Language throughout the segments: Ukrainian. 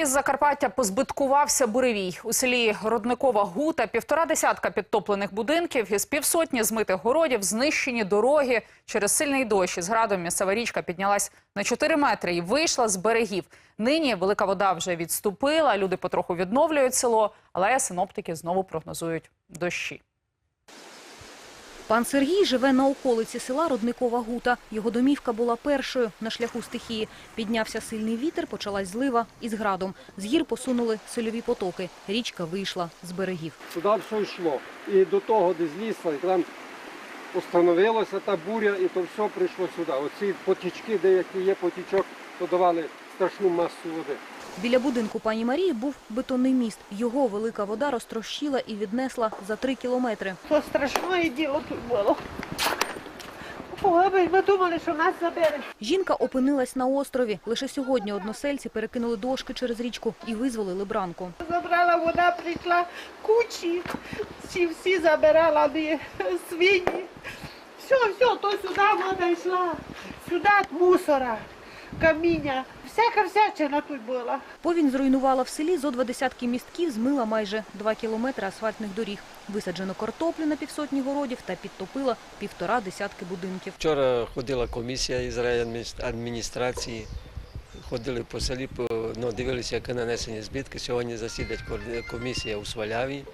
Із Закарпаття позбиткувався буревій. У селі Родникова Гута півтора десятка підтоплених будинків із півсотні змитих городів, знищені дороги. Через сильний дощ із градом місцева річка піднялась на 4 метри і вийшла з берегів. Нині велика вода вже відступила, люди потроху відновлюють село, але синоптики знову прогнозують дощі. Пан Сергій живе на околиці села Родникова Гута. Його домівка була першою на шляху стихії. Піднявся сильний вітер, почалась злива із градом. З гір посунули сольові потоки. Річка вийшла з берегів. Сюди все йшло. І до того, де злізла, і там установилася та буря, і то все прийшло сюди. Оці потічки, деякі є потічок, то давали страшну масу води. Біля будинку пані Марії був бетонний міст. Його велика вода розтрощила і віднесла за три кілометри. То страшне діло тут було. Ми- думали, що нас забере. Жінка опинилась на острові. Лише сьогодні односельці перекинули дошки через річку і визволили бранку. Забрала вода, прийшла кучі, всі, всі забирала свині. Все, все, то сюди вода йшла. Сюди мусора, каміння. Всяка всячина тут була. Повінь зруйнувала в селі зо два десятки містків, змила майже два кілометри асфальтних доріг. Висаджено картоплю на півсотні городів та підтопила півтора десятки будинків. Вчора ходила комісія із райадміністрації, ходили по селі, по- ну, дивилися, яке нанесені збитки. Сьогодні засідать комісія у Сваляві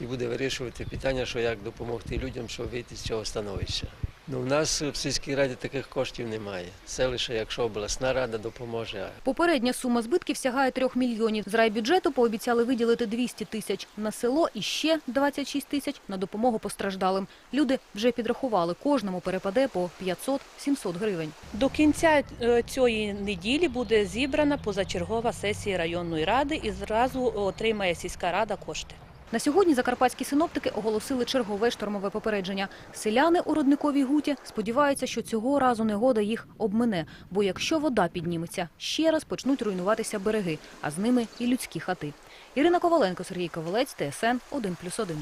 і буде вирішувати питання, що як допомогти людям, щоб вийти з цього становища. Ну, у нас в сільській раді таких коштів немає. Це лише якщо обласна рада допоможе. Попередня сума збитків сягає трьох мільйонів. З райбюджету пообіцяли виділити 200 тисяч на село і ще 26 тисяч на допомогу постраждалим. Люди вже підрахували, кожному перепаде по 500-700 гривень. До кінця е, цієї неділі буде зібрана позачергова сесія районної ради і зразу отримає сільська рада кошти. На сьогодні закарпатські синоптики оголосили чергове штормове попередження. Селяни у родниковій гуті сподіваються, що цього разу негода їх обмине. Бо якщо вода підніметься, ще раз почнуть руйнуватися береги, а з ними і людські хати. Ірина Коваленко, Сергій Ковалець, ТСН 1+,1.